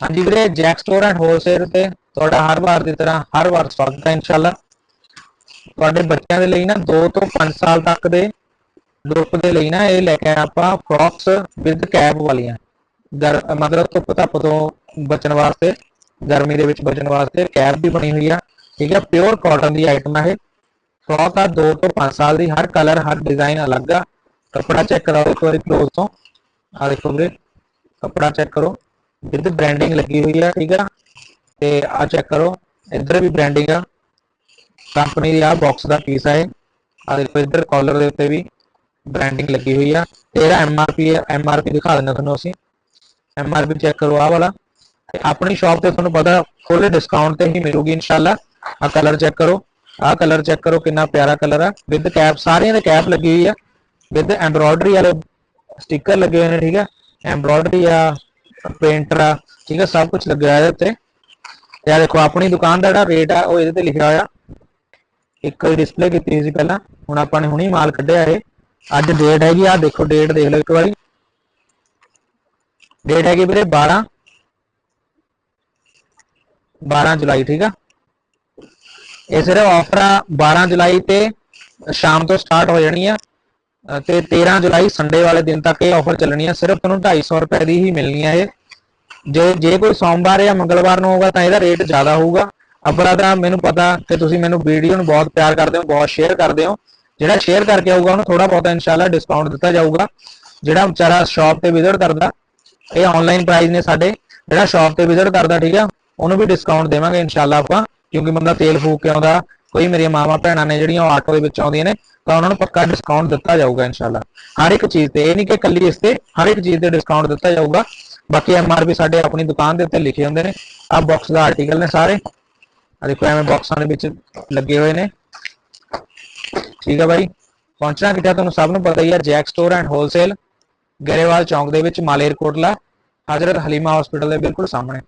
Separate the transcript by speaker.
Speaker 1: ਹਾਂਜੀ ਵੀਰੇ Jack store and wholesale ਤੇ ਤੁਹਾਡਾ ਹਰ ਵਾਰ ਦੀ ਤਰ੍ਹਾਂ, ਹਰ ਵਾਰ ਸਵਾਗਤ ਹੈ ਇਨਸ਼ਾਅੱਲਾ। ਤੁਹਾਡੇ ਬੱਚਿਆਂ ਦੇ ਲਈ ਨਾ 2 ਤੋਂ 5 ਸਾਲ ਤੱਕ ਦੇ ਗਰੁੱਪ ਦੇ ਲਈ ਨਾ ਇਹ ਲੈ ਕੇ ਆਪਾਂ ਫਰੌਕਸ ਵਿਦ ਕੈਪ ਵਾਲੀਆਂ। ਮਤਲਬ ਧੁੱਪ ਧੱਪ ਤੋਂ ਬਚਣ ਵਾਸਤੇ, ਗਰਮੀ ਦੇ ਵਿੱਚ ਬਚਣ ਵਾਸਤੇ ਕੈਪ ਵੀ ਬਣੀ ਹੋਈ ਆ। ਠੀਕ ਹੈ ਪਿਓਰ ਕਾਟਨ ਦੀ ਆਈਟਮ ਆ ਇਹ। ਫਰੌਕ ਆ 2 ਤੋਂ 5 ਸਾਲ ਦੀ, ਹਰ ਕਲਰ ਹਰ ਡਿਜ਼ਾਈਨ ਅਲੱਗ ਆ। ਕੱਪੜਾ ਚੈੱਕ ਕਰਾਓ ਇੱਕ ਵਾਰੀ ਕਲੋਜ਼ ਤੋਂ। ਆ ਦੇਖੋ ਵੀਰੇ, ਕੱਪੜਾ ਚੈੱਕ ਕਰੋ। ਵਿਦ ਬ੍ਰਾਂਡਿੰਗ ਲੱਗੀ ਹੋਈ ਆ, ਠੀਕ ਆ? ਤੇ ਆ ਚੈੱਕ ਕਰੋ, ਇੱਧਰ ਵੀ ਬ੍ਰਾਂਡਿੰਗ ਆ। ਕੰਪਨੀ ਦੀ ਆ ਬਾਕਸ ਦਾ ਪੀਸ ਆ ਇਹ। ਆ ਦੇਖੋ ਇੱਧਰ ਕਾਲਰ ਦੇ ਉੱਤੇ ਵੀ ਬ੍ਰਾਂਡਿੰਗ ਲੱਗੀ ਹੋਈ ਆ। ਇਹਦਾ ਐਮਆਰਪੀ ਹੈ ਐਮਆਰਪੀ ਦਿਖਾ ਦਿੰਦਾ ਤੁਹਾਨੂੰ ਅਸੀਂ। ਐਮਆਰਪੀ ਚੈੱਕ ਕਰੋ ਆ ਵਾਲਾ। ਆਪਣੀ ਸ਼ਾਪ ਤੇ ਤੁਹਾਨੂੰ ਪਤਾ ਫੁੱਲ ਡਿਸਕਾਊਂਟ ਤੇ ਹੀ ਮਿਲੂਗੀ ਇਨਸ਼ਾਅੱਲਾ। ਆ ਕਲਰ ਚੈੱਕ ਕਰੋ। ਆ ਕਲਰ ਚੈੱਕ ਕਰੋ, ਕਿੰਨਾ ਪਿਆਰਾ ਕਲਰ ਆ। ਵਿਦ ਕੈਪ ਸਾਰਿਆਂ ਦੇ ਕੈਪ ਲੱਗੀ ਹੋਈ ਆ। ਵਿਦ ਐਮਬ੍ਰੋਇਡਰੀ ਵਾਲੇ ਸਟicker ਲੱਗੇ ਹੋਏ ਨੇ, ਠੀਕ ਆ। ਐਮਬ੍ਰੋਇਡਰੀ ਆ ਪੇਂਟਰ ਆ ਠੀਕ ਆ ਸਭ ਕੁਝ ਲੱਗਿਆ ਇਹਦੇ ਉੱਤੇ। ਤੇ ਦੇਖੋ ਆਪਣੀ ਦੁਕਾਨ ਦਾ ਜਿਹੜਾ ਰੇਟ ਆ ਉਹ ਇਹਦੇ ਤੇ ਲਿਖਿਆ ਹੋਇਆ। ਇੱਕ ਡਿਸਪਲੇ ਕੀਤੀ ਹੋਈ ਸੀ ਪਹਿਲਾਂ ਹੁਣ ਆਪਾਂ ਨੇ ਹੁਣੀ ਮਾਲ ਕੱਢਿਆ ਇਹ। ਅੱਜ ਡੇਟ ਹੈਗੀ ਆ ਦੇਖੋ ਡੇਟ ਦੇਖ ਲਓ ਇੱਕ ਵਾਰੀ। ਡੇਟ ਹੈਗੀ ਵੀਰੇ 12 12 ਜੁਲਾਈ ਠੀਕ ਆ। ਇਹ ਸਿਰਫ ਆਫਰ ਆ 12 ਜੁਲਾਈ ਤੇ ਸ਼ਾਮ ਤੋਂ ਸਟਾਰਟ ਹੋ ਜਾਣੀ ਆ। ਅ, ਤੇ 13 ਜੁਲਾਈ ਸੰਡੇ ਵਾਲੇ ਦਿਨ ਤੱਕ ਇਹ ਆਫਰ ਚੱਲਣੀ ਆ। ਸਿਰਫ ਤੁਹਾਨੂੰ 250 ਰੁਪਏ ਦੀ ਹੀ ਮਿਲਣੀ ਆ ਇਹ। ਜੇ ਜੇ ਕੋਈ ਸੋਮਵਾਰ ਜਾਂ ਮੰਗਲਵਾਰ ਨੂੰ ਹੋਗਾ ਤਾਂ ਇਹਦਾ ਰੇਟ ਜ਼ਿਆਦਾ ਹੋਊਗਾ। ਅਪਰਾ ਮੈਨੂੰ ਪਤਾ ਕਿ ਤੁਸੀਂ ਮੈਨੂੰ ਵੀਡੀਓ ਨੂੰ ਬਹੁਤ ਪਿਆਰ ਕਰਦੇ ਹੋ, ਬਹੁਤ ਸ਼ੇਅਰ ਕਰਦੇ ਹੋ। ਜਿਹੜਾ ਸ਼ੇਅਰ ਕਰਕੇ ਆਊਗਾ, ਉਹਨੂੰ ਥੋੜਾ ਬਹੁਤਾ ਇਨਸ਼ਾਅੱਲਾ ਡਿਸਕਾਊਂਟ ਦਿੱਤਾ ਜਾਊਗਾ। ਜਿਹੜਾ ਵਿਚਾਰਾ ਸ਼ਾਪ ਤੇ ਵਿਜ਼ਿਟ ਕਰਦਾ, ਇਹ ਆਨਲਾਈਨ ਪ੍ਰਾਈਸ ਨੇ ਸਾਡੇ। ਜਿਹੜਾ ਸ਼ਾਪ ਤੇ ਵਿਜ਼ਿਟ ਕਰਦਾ, ਠੀਕ ਆ, ਉਹਨੂੰ ਵੀ ਡਿਸਕਾਊਂਟ ਦੇਵਾਂਗੇ ਇਨਸ਼ਾਅੱਲਾ ਆਪਾਂ। ਕਿਉਂਕਿ ਬੰਦਾ ਤੇਲ ਫੂਕ ਕੇ ਆਉਂਦਾ, ਕੋਈ ਮੇਰੀਆਂ ਮਾਵਾਂ ਭੈਣਾਂ ਨੇ ਜਿਹੜੀਆਂ ਉਹ ਆਟੋ ਦੇ ਵਿੱਚ ਆਉਂਦੀਆਂ ਨੇ ਤਾਂ ਉਹਨਾਂ ਨੂੰ ਪੱਕਾ ਡਿਸਕਾਊਂਟ ਦਿੱਤਾ ਜਾਊਗਾ ਇਨਸ਼ਾਅੱਲਾ। ਹਰ ਇੱਕ ਚੀਜ਼ ਤੇ, ਇਹ ਨਹੀਂ ਕਿ ਕੱਲੀ ਇਸ ਤੇ, ਹਰ ਇੱਕ ਚੀਜ਼ ਤੇ ਡਿਸਕਾਊਂਟ ਦਿੱਤਾ ਜਾਊਗਾ। ਬਾਕੀ ਐਮਆਰਪੀ ਸਾਡੇ ਆਪਣੀ ਦੁਕਾਨ ਦੇ ਉੱਤੇ ਲਿਖੇ ਹੁੰਦੇ ਨੇ। ਆਹ ਬਾਕਸ ਦਾ ਆਰਟੀਕਲ ਨੇ ਸਾਰੇ। ਆ ਦੇਖੋ, ਐਵੇਂ ਬਾਕਸਾਂ ਦੇ ਵਿੱਚ ਲੱਗੇ ਹੋਏ ਨੇ। ਠੀਕ ਹੈ ਬਾਈ। ਪਹੁੰਚਣਾ ਕਿੱਥੇ ਤੁਹਾਨੂੰ ਸਭ ਨੂੰ ਪਤਾ ਹੀ ਹੈ Jack store and wholesale Grewal Chowk ਦੇ ਵਿੱਚ, ਮਾਲੇਰਕੋਟਲਾ, ਹਜ਼ਰਤ ਹਲੀਮਾ ਹਸਪੀਟਲ ਦੇ ਬਿਲਕੁਲ ਸਾਹਮਣੇ।